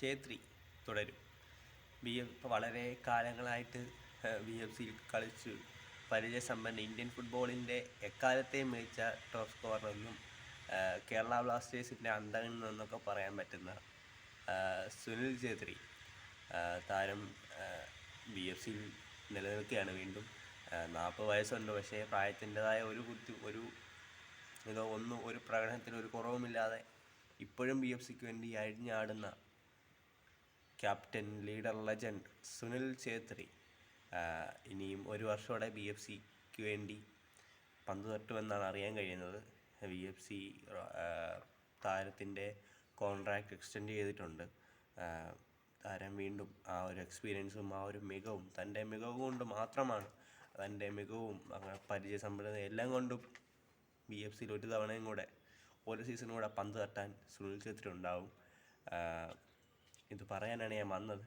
ഛേത്രി തുടരും. B M ഇപ്പോൾ വളരെ കാലങ്ങളായിട്ട് ബി എം സിയിൽ കളിച്ചു. പരിചയസമ്പന്ന ഇന്ത്യൻ ഫുട്ബോളിന്റെ എക്കാലത്തെയും മികച്ച ടോപ്പ് സ്കോറിനൊന്നും കേരള ബ്ലാസ്റ്റേഴ്സിന്റെ അന്തകൻ എന്നൊക്കെ പറയാൻ പറ്റുന്ന സുനിൽ ഛേത്രി താരം ബി എഫ് സിയിൽ നിലനിൽക്കുകയാണ് വീണ്ടും. നാൽപ്പത് വയസ്സുണ്ട് പക്ഷേ പ്രായത്തിന്റെതായ ഒരു ബുദ്ധി ഒരു ഇതോ ഒന്നും ഒരു പ്രകടനത്തിന് ഒരു കുറവുമില്ലാതെ ഇപ്പോഴും ബി എഫ് സിക്ക് വേണ്ടി അഴിഞ്ഞാടുന്ന captain leader legend Sunil Chhetri ഇനിയും ഒരു വർഷമോടെ ബി എഫ് സിക്ക് വേണ്ടി പന്ത് തട്ടുമെന്നാണ് അറിയാൻ കഴിയുന്നത്. ബി എഫ് സി താരത്തിന്റെ കോൺട്രാക്റ്റ് എക്സ്റ്റെൻഡ് ചെയ്തിട്ടുണ്ട്. താരം വീണ്ടും ആ ഒരു എക്സ്പീരിയൻസും ആ ഒരു മികവും തന്റെ മികവ് കൊണ്ട് മാത്രമാണ് തന്റെ മികവും അങ്ങനെ പരിചയസമ്പന്നത എല്ലാം കൊണ്ടും ബി എഫ് സിയിൽ ഒരു തവണയും കൂടെ ഒരു സീസണും കൂടെ പന്ത് തട്ടാൻ സുനിൽ ഛേത്രി ഉണ്ടാവും. ഇത് പറയാനാണ് ഞാൻ വന്നത്.